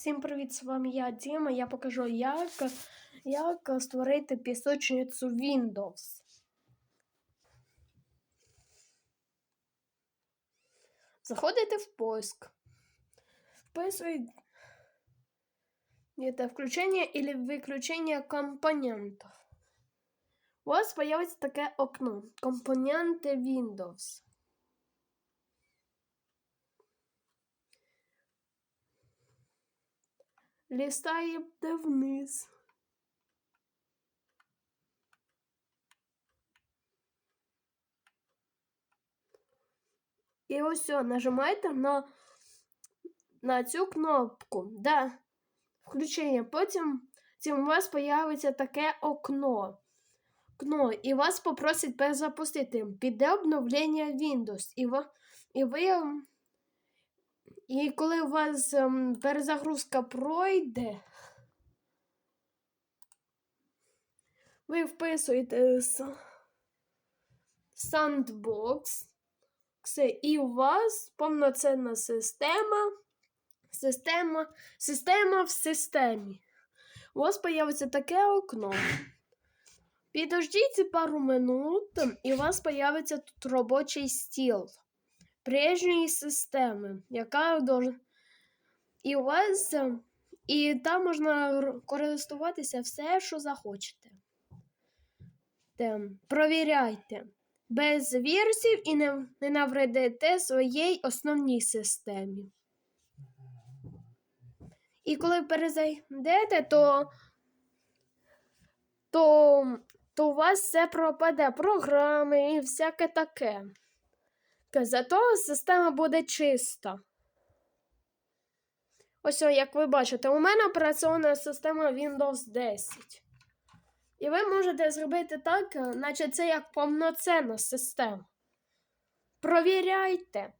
Всім привіт, з вами я Діма. Я покажу, як, як створити пісочницю Windows. Заходите в поиск. Вписуєте включение или выключение компонентов. У вас появится таке окно. Компоненти Windows. Лістаєте вниз. І ось нажимаєте на, на цю кнопку. Да, включення. Потім у вас появиться таке окно. окно. І вас попросять перезапустити. Піде обновлення Windows. І ви, і ви і коли у вас ем, перезагрузка пройде, ви вписуєте Sandbox, і у вас повноцінна система, система, система в системі. У вас появиться таке окно. Підождіть пару минут, і у вас появиться тут робочий стіл прежньої системи, яка. І у вас і там можна користуватися все, що захочете. Те, провіряйте. Без вірусів і не, не навредите своїй основній системі. І коли перезайдете, то, то, то у вас все пропаде, програми і всяке таке. Зато система буде чиста. Ось, як ви бачите, у мене операційна система Windows 10. І ви можете зробити так, е, наче це як повноцінна система. Провіряйте.